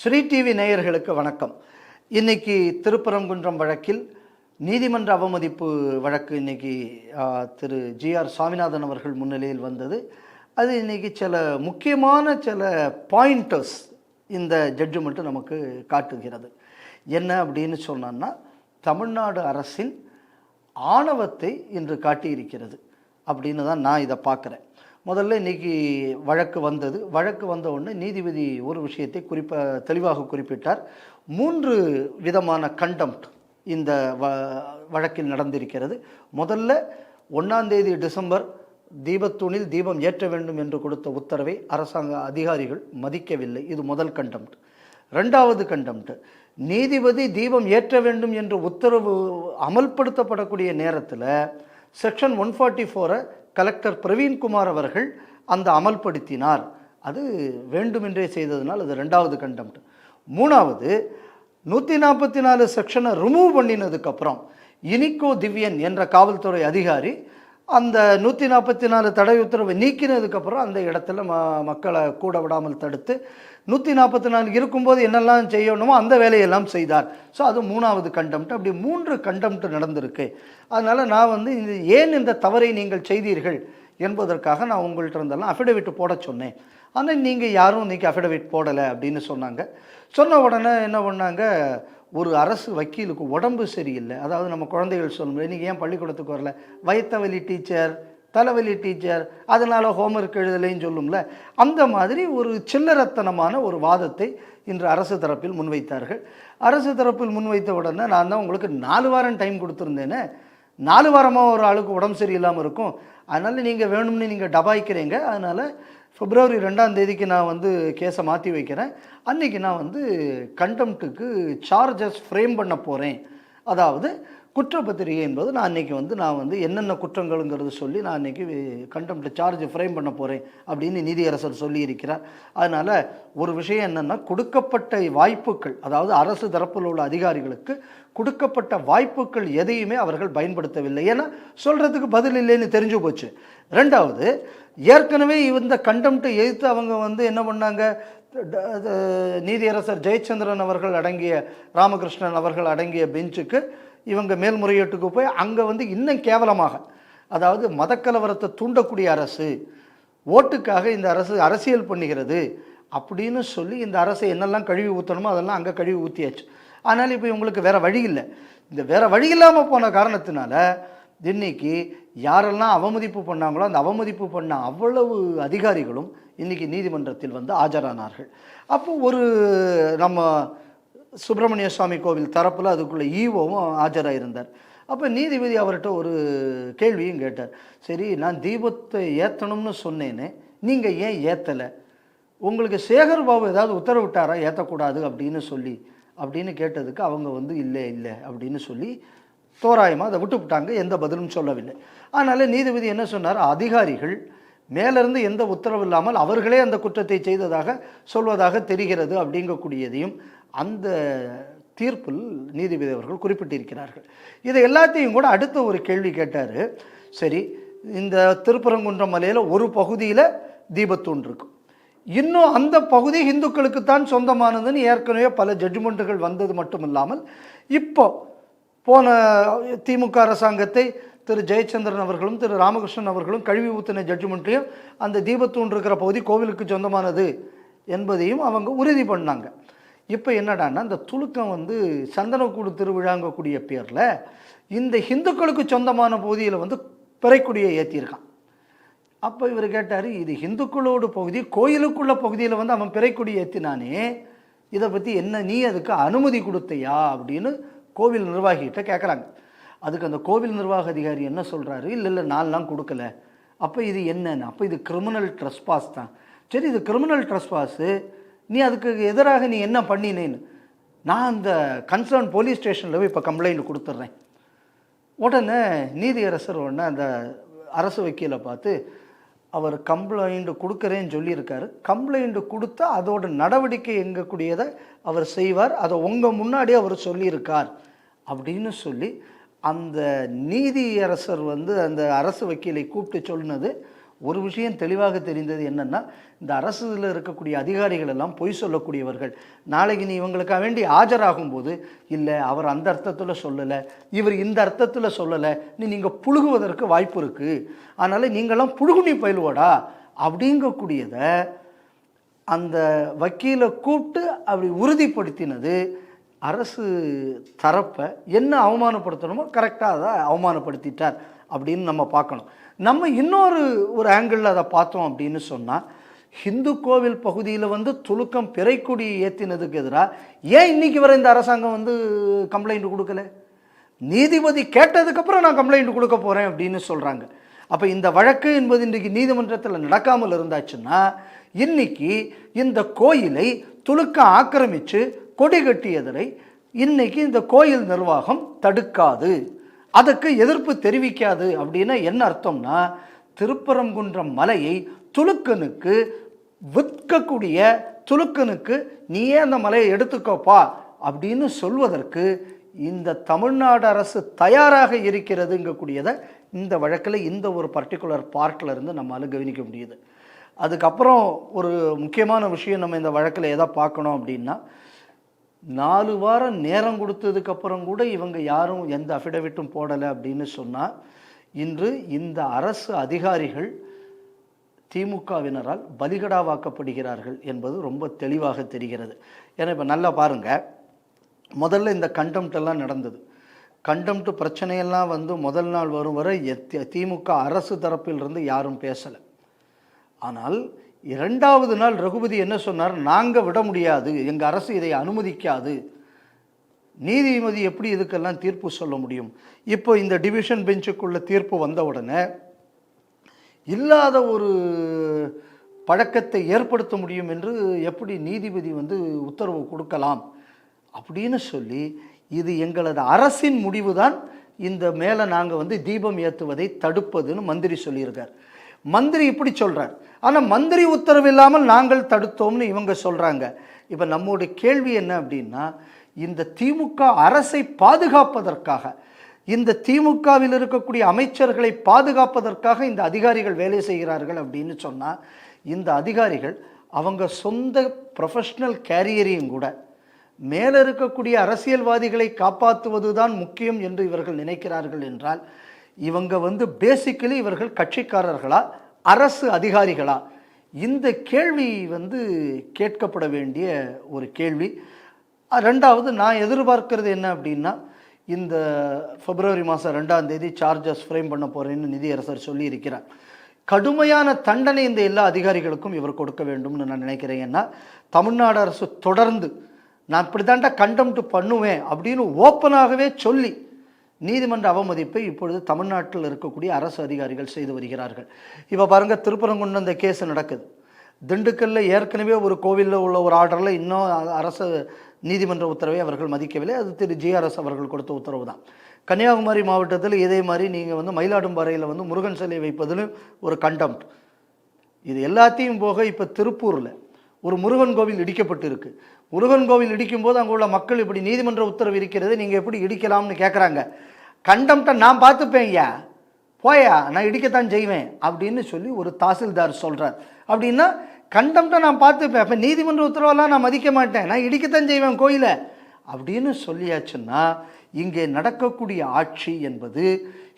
Sri TV நேயர்களுக்கு வணக்கம். இன்னைக்கு திருப்பரங்குன்றம் வழக்கில் நீதிமன்ற அவமதிப்பு வழக்கு இன்னைக்கு திரு ஜி ஆர் சுவாமிநாதன் அவர்கள் முன்னிலையில் வந்தது. அது இன்னைக்கு சில முக்கியமான சில பாயிண்டர்ஸ் இந்த ஜட்ஜ்மெண்ட்டு நமக்கு காட்டுகிறது. என்ன அப்படின்னு சொன்னோன்னா தமிழ்நாடு அரசின் ஆணவத்தை இன்று காட்டியிருக்கிறது. அப்படின்னு தான் நான் இதை பார்க்குறேன். முதல்ல இன்னைக்கு வழக்கு வந்தது. வழக்கு வந்த உடனே நீதிபதி ஒரு விஷயத்தை குறிப்ப தெளிவாக குறிப்பிட்டார். மூன்று விதமான கண்டம்ட் இந்த வ வழக்கில் நடந்திருக்கிறது. முதல்ல ஒன்றாந்தேதி டிசம்பர் தீபத்தூணில் தீபம் ஏற்ற வேண்டும் என்று கொடுத்த உத்தரவை அரசாங்க அதிகாரிகள் மதிக்கவில்லை. இது முதல் கண்டம்ட் ரெண்டாவது கண்டம்ட் நீதிபதி தீபம் ஏற்ற வேண்டும் என்ற உத்தரவு அமல்படுத்தப்படக்கூடிய நேரத்தில் செக்ஷன் ஒன் ஃபார்ட்டி ஃபோரை கலெக்டர் பிரவீன்குமார் அவர்கள் அந்த அமல்படுத்தினார். அது வேண்டுமென்றே செய்ததுனால் அது ரெண்டாவது கண்டம்ட் மூணாவது நூற்றி நாற்பத்தி நாலு செக்ஷனை ரிமூவ் பண்ணினதுக்கப்புறம் இனிக்கோ திவ்யன் என்ற காவல்துறை அதிகாரி அந்த நூற்றி நாற்பத்தி நாலு தடை உத்தரவை நீக்கினதுக்கப்புறம் அந்த இடத்துல ம மக்களை கூட விடாமல் தடுத்து நூற்றி நாற்பத்தி நாலு இருக்கும்போது என்னெல்லாம் செய்யணுமோ அந்த வேலையெல்லாம் செய்தார். ஸோ அது மூணாவது கண்டம்ட் அப்படி மூன்று கண்டம்ட் நடந்திருக்கு. அதனால் நான் வந்து இது ஏன் இந்த தவறை நீங்கள் செய்தீர்கள்? என்பதற்காக நான் உங்கள்கிட்ட இருந்தெல்லாம் அஃபிடவிட் போட சொன்னேன். ஆனால் நீங்கள் யாரும் இன்றைக்கி அஃபிடவிட் போடலை அப்படின்னு சொன்னாங்க. சொன்ன உடனே என்ன பண்ணாங்க? ஒரு அரசு வக்கீலுக்கு உடம்பு சரியில்லை. அதாவது நம்ம குழந்தைகள் சொல்லும்போது நீங்கள் ஏன் பள்ளிக்கூடத்துக்கு வரல? வயிற்றவலி டீச்சர் தலைவலி டீச்சர் அதனால் ஹோம்ஒர்க் எழுதலைன்னு சொல்லும்ல. அந்த மாதிரி ஒரு சில்லறத்தனமான ஒரு வாதத்தை இன்று அரசு தரப்பில் முன்வைத்தார்கள். அரசு தரப்பில் முன்வைத்த உடனே நான் தான் உங்களுக்கு நாலு வாரம் டைம் கொடுத்துருந்தேனே. நாலு வாரமாக ஒரு ஆளுக்கு உடம்பு சரியில்லாமல் இருக்கும். அதனால் நீங்கள் வேணும்னு நீங்கள் டபாய்க்கிறீங்க. அதனால் பிப்ரவரி ரெண்டாம் தேதிக்கு நான் வந்து கேஸை மாற்றி வைக்கிறேன். அன்றைக்கி நான் வந்து கண்டம்ட்டுக்கு சார்ஜஸ் ஃப்ரேம் பண்ண போகிறேன் அதாவது குற்றப்பத்திரிகை என்பது நான் அன்றைக்கி வந்து நான் வந்து என்னென்ன குற்றங்களுங்கிறது சொல்லி நான் அன்றைக்கி கண்டெம்ட் சார்ஜ் ஃப்ரேம் பண்ண போகிறேன் அப்படின்னு நீதியரசர் சொல்லியிருக்கிறார். அதனால் ஒரு விஷயம் என்னென்னா கொடுக்கப்பட்ட வாய்ப்புகள் அதாவது அரசு தரப்பில் உள்ள அதிகாரிகளுக்கு கொடுக்கப்பட்ட வாய்ப்புகள் எதையுமே அவர்கள் பயன்படுத்தவில்லை. ஏன்னா சொல்கிறதுக்கு பதில் இல்லைன்னு தெரிஞ்சு போச்சு. ரெண்டாவது ஏற்கனவே இந்த கண்டெம்ட்டை எதிர்த்து அவங்க வந்து என்ன பண்ணாங்க? நீதியரசர் ஜெயச்சந்திரன் அவர்கள் அடங்கிய ராமகிருஷ்ணன் அவர்கள் அடங்கிய பெஞ்சுக்கு இவங்க மேல்முறையீட்டுக்கு போய் அங்கே வந்து இன்னும் கேவலமாக அதாவது மதக்கலவரத்தை தூண்டக்கூடிய அரசு ஓட்டுக்காக இந்த அரசு அரசியல் பண்ணுகிறது அப்படின்னு சொல்லி இந்த அரசை என்னெல்லாம் கழுவி ஊற்றணுமோ அதெல்லாம் அங்கே கழுவி ஊற்றியாச்சு அதனால் இப்போ இவங்களுக்கு வேறு வழி இல்லை. இந்த வேறு வழி இல்லாமல் போன காரணத்தினால இன்றைக்கி யாரெல்லாம் அவமதிப்பு பண்ணாங்களோ அந்த அவமதிப்பு பண்ண அவ்வளவு அதிகாரிகளும் இன்னைக்கு நீதிமன்றத்தில் வந்து ஆஜரானார்கள். அப்போ ஒரு நம்ம சுப்பிரமணிய சுவாமி கோவில் தரப்பில் அதுக்குள்ளே ஈவோவும் ஆஜராயிருந்தார். அப்போ நீதிபதி அவர்கிட்ட ஒரு கேள்வியும் கேட்டார். சரி நான் தீபத்தை ஏற்றணும்னு சொன்னேனே நீங்கள் ஏன் ஏற்றலை உங்களுக்கு சேகர் பாபு ஏதாவது உத்தரவிட்டாரா ஏற்றக்கூடாது அப்படின்னு சொல்லி. அப்படின்னு கேட்டதுக்கு அவங்க வந்து இல்லை இல்லை அப்படின்னு சொல்லி தோராயமாக அதை விட்டுவிட்டாங்க எந்த பதிலும் சொல்லவில்லை. அதனால் நீதிபதி என்ன சொன்னார்? அதிகாரிகள் மேலிருந்து எந்த உத்தரவு இல்லாமல் அவர்களே அந்த குற்றத்தை செய்ததாக சொல்வதாக தெரிகிறது அப்படிங்கக்கூடியதையும் அந்த தீர்ப்பில் நீதிபதி அவர்கள் குறிப்பிட்டிருக்கிறார்கள். இதை எல்லாத்தையும் கூட அடுத்த ஒரு கேள்வி கேட்டார். சரி இந்த திருப்பரங்குன்றம் மலையில் ஒரு பகுதியில் தீபத்தூண் இருக்கும் இன்னும் அந்த பகுதி இந்துக்களுக்கு தான் சொந்தமானதுன்னு ஏற்கனவே பல ஜட்ஜ்மெண்ட்டுகள் வந்தது மட்டும் இல்லாமல் இப்போ போன திமுக அரசாங்கத்தை திரு ஜெயச்சந்திரன் அவர்களும் திரு ராமகிருஷ்ணன் அவர்களும் கழுவி ஊத்தின ஜட்ஜ்மெண்ட்டையும் அந்த தீபத்தூண் இருக்கிற பகுதி கோவிலுக்கு சொந்தமானது என்பதையும் அவங்க உறுதி பண்ணாங்க. இப்போ என்னடான்னா இந்த துலுக்கம் வந்து சந்தனக்கூடு திருவிழாங்கக்கூடிய பேரில் இந்த ஹிந்துக்களுக்கு சொந்தமான பகுதியில் வந்து பிறைக்குடியை ஏற்றியிருக்கான் அப்போ இவர் கேட்டார் இது ஹிந்துக்களோட பகுதி கோயிலுக்குள்ள பகுதியில் வந்து அவன் பிறைக்குடி ஏற்றினானே இதை பற்றி என்ன நீ அதுக்கு அனுமதி கொடுத்தையா அப்படின்னு கோவில் நிர்வாகிகிட்ட கேட்குறாங்க அதுக்கு அந்த கோவில் நிர்வாக அதிகாரி என்ன சொல்கிறாரு இல்லை இல்லை நான்லாம் கொடுக்கல. அப்போ இது என்னன்னு? அப்போ இது கிரிமினல் ட்ரெஸ்பாஸ் தான். சரி இது கிரிமினல் ட்ரெஸ்பாஸு நீ அதுக்கு எதிராக நீ என்ன பண்ணினேன்னு? நான் அந்த கன்சர்ன் போலீஸ் ஸ்டேஷனில் போய் இப்போ கம்ப்ளைண்ட் கொடுத்துட்றேன் உடனே நீதியரசர் உடனே அந்த அரசு வக்கீலை பார்த்து அவர் கம்ப்ளைண்ட் கொடுக்குறேன்னு சொல்லியிருக்காரு. கம்ப்ளைண்ட் கொடுத்தா அதோட நடவடிக்கை எங்கக்கூடியதை அவர் செய்வார். அதை உங்கள் முன்னாடியே அவர் சொல்லியிருக்கார். அப்படின்னு சொல்லி அந்த நீதியரசர் வந்து அந்த அரசு வக்கீலை கூப்பிட்டு சொன்னது ஒரு விஷயம் தெளிவாக தெரிந்தது என்னென்னா இந்த அரசில் இருக்கக்கூடிய அதிகாரிகள் எல்லாம் பொய் சொல்லக்கூடியவர்கள். நாளைக்கு நீ இவங்களுக்காக வேண்டி ஆஜராகும் போது இல்லை அவர் அந்த அர்த்தத்தில் சொல்லலை இவர் இந்த அர்த்தத்தில் சொல்லலை நீ நீங்கள் புழுகுவதற்கு வாய்ப்பு இருக்குது அதனால் நீங்களாம் புழுகுனி பயிலுவோடா அப்படிங்கக்கூடியதை அந்த வக்கீலை கூப்பிட்டு அப்படி உறுதிப்படுத்தினது அரசு தரப்பை என்ன அவமானப்படுத்தணுமோ கரெக்டாக அதை அவமானப்படுத்திட்டார். அப்படின்னு நம்ம பார்க்கணும். நம்ம இன்னொரு ஒரு ஆங்கிளில் அதை பார்த்தோம் அப்படின்னு சொன்னால் ஹிந்து கோவில் பகுதியில் வந்து துலுக்கம் பிறைக்குடி ஏற்றினதுக்கு எதிராக ஏன் இன்னைக்கு வரை இந்த அரசாங்கம் வந்து கம்ப்ளைண்ட் கொடுக்கல? நீதிபதி கேட்டதுக்கப்புறம் நான் கம்ப்ளைண்ட் கொடுக்க போகிறேன் அப்படின்னு சொல்கிறாங்க அப்போ இந்த வழக்கு என்பது இன்றைக்கு நீதிமன்றத்தில் நடக்காமல் இருந்தாச்சுன்னா இன்னைக்கு இந்த கோயிலை துலுக்கம் ஆக்கிரமித்து கொடி கட்டியதரை இன்னைக்கு இந்த கோயில் நிர்வாகம் தடுக்காது. அதுக்கு எதிர்ப்பு தெரிவிக்காது அப்படின்னா என்ன அர்த்தம்னா திருப்பரங்குன்றம் மலையை துலுக்கனுக்கு விற்கக்கூடிய துலுக்கனுக்கு நீயே அந்த மலையை எடுத்துக்கோப்பா அப்படின்னு சொல்வதற்கு இந்த தமிழ்நாடு அரசு தயாராக இருக்கிறதுங்கக்கூடியதை இந்த வழக்கில் இந்த ஒரு பர்டிகுலர் பார்ட்டில் இருந்து நம்மளால் கவனிக்க முடியுது. அதுக்கப்புறம் ஒரு முக்கியமான விஷயம் நம்ம இந்த வழக்கில் எதை பார்க்கணும் அப்படின்னா நாலு வாரம் நேரம் கொடுத்ததுக்கு அப்புறம் கூட இவங்க யாரும் எந்த அஃபிடவிட்டும் போடலை அப்படின்னு சொன்னால் இன்று இந்த அரசு அதிகாரிகள் திமுகவினரால் பலிகடாவாக்கப்படுகிறார்கள் என்பது ரொம்ப தெளிவாக தெரிகிறது. ஏன்னா இப்போ நல்லா பாருங்கள் முதல்ல இந்த கண்டெம்ட் எல்லாம் நடந்தது. கண்டெம்ட் பிரச்சனையெல்லாம் வந்து முதல் நாள் வரும் வரை எத்- திமுக அரசு தரப்பிலிருந்து யாரும் பேசலை. ஆனால் இரண்டாவது நாள் ரகுபதி என்ன சொன்னார்? நாங்கள் விட முடியாது. எங்கள் அரசு இதை அனுமதிக்காது. நீதிபதி எப்படி இதுக்கெல்லாம் தீர்ப்பு சொல்ல முடியும்? இப்போ இந்த டிவிஷன் பெஞ்சுக்குள்ளே தீர்ப்பு வந்த உடனே இல்லாத ஒரு பழக்கத்தை ஏற்படுத்த முடியும் என்று எப்படி நீதிபதி வந்து உத்தரவு கொடுக்கலாம் அப்படின்னு சொல்லி இது எங்களது அரசின் முடிவு தான் இந்த மேலே நாங்கள் வந்து தீபம் ஏற்றுவதை தடுப்பதுன்னு மந்திரி சொல்லியிருக்கார். மந்திரி இப்படி சொல்கிறார் ஆனால் மந்திரி உத்தரவு இல்லாமல் நாங்கள் தடுத்தோம்னு இவங்க சொல்கிறாங்க இப்போ நம்முடைய கேள்வி என்ன அப்படின்னா இந்த திமுக அரசை பாதுகாப்பதற்காக இந்த திமுகவில் இருக்கக்கூடிய அமைச்சர்களை பாதுகாப்பதற்காக இந்த அதிகாரிகள் வேலை செய்கிறார்கள் அப்படின்னு சொன்னால் இந்த அதிகாரிகள் அவங்க சொந்த ப்ரொஃபஷ்னல் கேரியரையும் கூட மேலே இருக்கக்கூடிய அரசியல்வாதிகளை காப்பாற்றுவது தான் முக்கியம் என்று இவர்கள் நினைக்கிறார்கள் என்றால் இவங்க வந்து பேசிக்கலி இவர்கள் கட்சிக்காரர்களா? அரசு அதிகாரிகளா? இந்த கேள்வி வந்து கேட்கப்பட வேண்டிய ஒரு கேள்வி. ரெண்டாவது நான் எதிர்பார்க்கிறது என்ன அப்படின்னா இந்த பிப்ரவரி மாதம் ரெண்டாம் தேதி சார்ஜஸ் ஃப்ரேம் பண்ண போகிறேன்னு நிதியரசர் சொல்லியிருக்கிறார். கடுமையான தண்டனை இந்த எல்லா அதிகாரிகளுக்கும் இவர் கொடுக்க வேண்டும்னு நான் நினைக்கிறேன். ஏன்னா தமிழ்நாடு அரசு தொடர்ந்து நான் இப்படி தாண்டா கண்டம்ட்டு பண்ணுவேன் அப்படின்னு ஓப்பனாகவே சொல்லி நீதிமன்ற அவமதிப்பை இப்பொழுது தமிழ்நாட்டில் இருக்கக்கூடிய அரசு அதிகாரிகள் செய்து வருகிறார்கள். இப்போ பாருங்க திருப்பரங்குன்றம் இந்த கேஸ் நடக்குது. திண்டுக்கல்ல ஏற்கனவே ஒரு கோவிலில் உள்ள ஒரு ஆர்டரில் இன்னும் அரசு நீதிமன்ற உத்தரவை அவர்கள் மதிக்கவில்லை. அது திரு. ஜிஆர்எஸ் அவர்கள் கொடுத்த உத்தரவு தான். கன்னியாகுமரி மாவட்டத்தில் இதே மாதிரி நீங்கள் வந்து மயிலாடும்பாறையில் வந்து முருகன் சிலை வைப்பதிலும் ஒரு கண்டம் இது எல்லாத்தையும் போக இப்போ திருப்பூரில் ஒரு முருகன் கோவில் இடிக்கப்பட்டு இருக்குது முருகன் கோவில் இடிக்கும்போது அங்கே உள்ள மக்கள் இப்படி நீதிமன்ற உத்தரவு இருக்கிறது நீங்கள் எப்படி இடிக்கலாம்னு கேட்குறாங்க கண்டம்ட்டை நான் பார்த்துப்பேன் ஐயா. போயா நான் இடிக்கத்தான் செய்வேன் அப்படின்னு சொல்லி ஒரு தாசில்தார் சொல்கிறார் அப்படின்னா கண்டம்ட்டை நான் பார்த்துப்பேன். அப்போ நீதிமன்ற உத்தரவெல்லாம் நான் மதிக்க மாட்டேன். நான் இடிக்கத்தான் செய்வேன் கோயிலை. அப்படின்னு சொல்லியாச்சுன்னா இங்கே நடக்கக்கூடிய ஆட்சி என்பது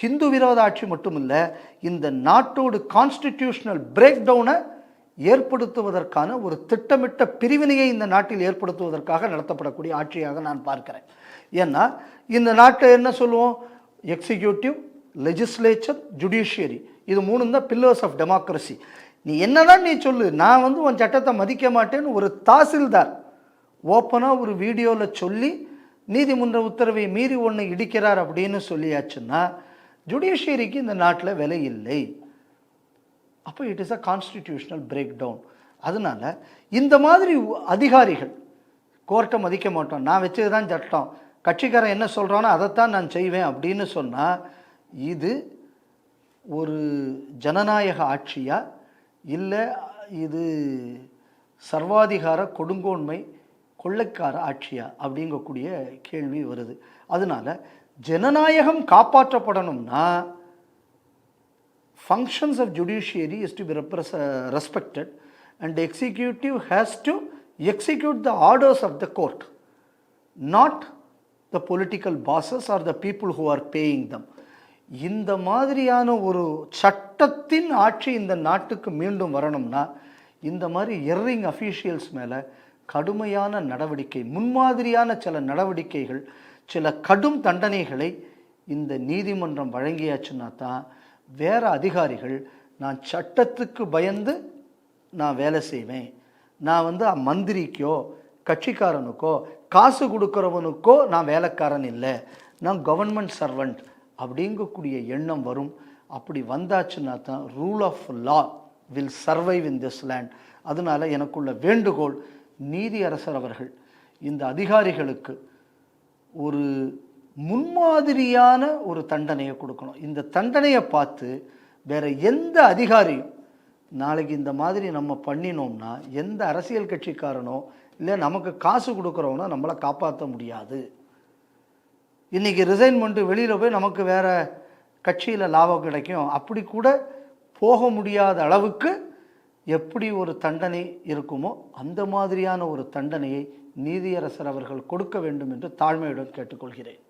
ஹிந்து விரோத ஆட்சி மட்டுமில்லை இந்த நாட்டோட கான்ஸ்டிடியூஷனல் பிரேக் டவுனை ஏற்படுத்துவதற்கான ஒரு திட்டமிட்ட பிரிவினையை இந்த நாட்டில் ஏற்படுத்துவதற்காக நடத்தப்படக்கூடிய ஆட்சியாக நான் பார்க்கிறேன். ஏன்னா இந்த நாட்டை என்ன சொல்லுவோம்? எக்ஸிக்யூட்டிவ் லெஜிஸ்லேச்சர் ஜுடிஷியரி இது மூணு தான் பில்லர்ஸ் ஆஃப் டெமோக்ரஸி நீ என்னதான் நீ சொல்லு நான் வந்து உன் சட்டத்தை மதிக்க மாட்டேன்னு ஒரு தாசில்தார் ஓப்பனாக ஒரு வீடியோவில் சொல்லி நீதிமன்ற உத்தரவை மீறி ஒன்று இடிக்கிறார் அப்படின்னு சொல்லியாச்சுன்னா ஜுடிஷியரிக்கு இந்த நாட்டில் விலை இல்லை. அப்போ it is a constitutional breakdown அதனால இந்த மாதிரி அதிகாரிகள் கோர்ட்டை மதிக்க மாட்டோம். நான் வச்சது தான் சட்டம். கட்சிக்காரன் என்ன சொல்கிறானோ அதைத்தான் நான் செய்வேன் அப்படின்னு சொன்னால் இது ஒரு ஜனநாயக ஆட்சியா? இல்லை இது சர்வாதிகார கொடுங்கோன்மை கொள்ளைக்கார ஆட்சியா? அப்படிங்கக்கூடிய கேள்வி வருது. அதனால ஜனநாயகம் காப்பாற்றப்படணும்னா functions of judiciary is to be repres- uh, respected and the executive has to execute the orders of the court not the political bosses or the people who are paying them இந்த மாதிரியான ஒரு சட்டத்தின் ஆட்சி இந்த நாட்டுக்கு மீண்டும் வரணும்னா இந்த மாதிரி எர்ரிங் அஃபீஷியல்ஸ் மேலே கடுமையான நடவடிக்கை முன்மாதிரியான சில நடவடிக்கைகள் சில கடும் தண்டனைகளை இந்த நீதிமன்றம் வழங்கியாச்சுன்னா தான் வேறு அதிகாரிகள் நான் சட்டத்துக்கு பயந்து நான் வேலை செய்வேன். நான் வந்து மந்திரிக்கோ கட்சிக்காரனுக்கோ காசு கொடுக்குறவனுக்கோ நான் வேலைக்காரன் இல்லை. நான் கவர்மெண்ட் சர்வெண்ட் அப்படிங்கக்கூடிய எண்ணம் வரும். அப்படி வந்தாச்சுன்னா தான் rule of law will survive in this land அதனால எனக்குள்ள வேண்டுகோள் நீதியரசர் அவர்கள் இந்த அதிகாரிகளுக்கு ஒரு முன்மாதிரியான ஒரு தண்டனையை கொடுக்கணும். இந்த தண்டனையை பார்த்து வேற எந்த அதிகாரியும் நாளைக்கு இந்த மாதிரி நம்ம பண்ணினோம்னா எந்த அரசியல் கட்சிக்காரனோ இல்லை நமக்கு காசு கொடுக்குறவனோ நம்மளை காப்பாற்ற முடியாது. இன்னைக்கு ரிசைன் பண்ணிட்டு வெளியில் போய் நமக்கு வேற கட்சியில் லாபம் கிடைக்கும். அப்படி கூட போக முடியாத அளவுக்கு எப்படி ஒரு தண்டனை இருக்குமோ அந்த மாதிரியான ஒரு தண்டனையை நீதியரசர் அவர்கள் கொடுக்க வேண்டும் என்று தாழ்மையுடன் கேட்டுக்கொள்கிறேன்.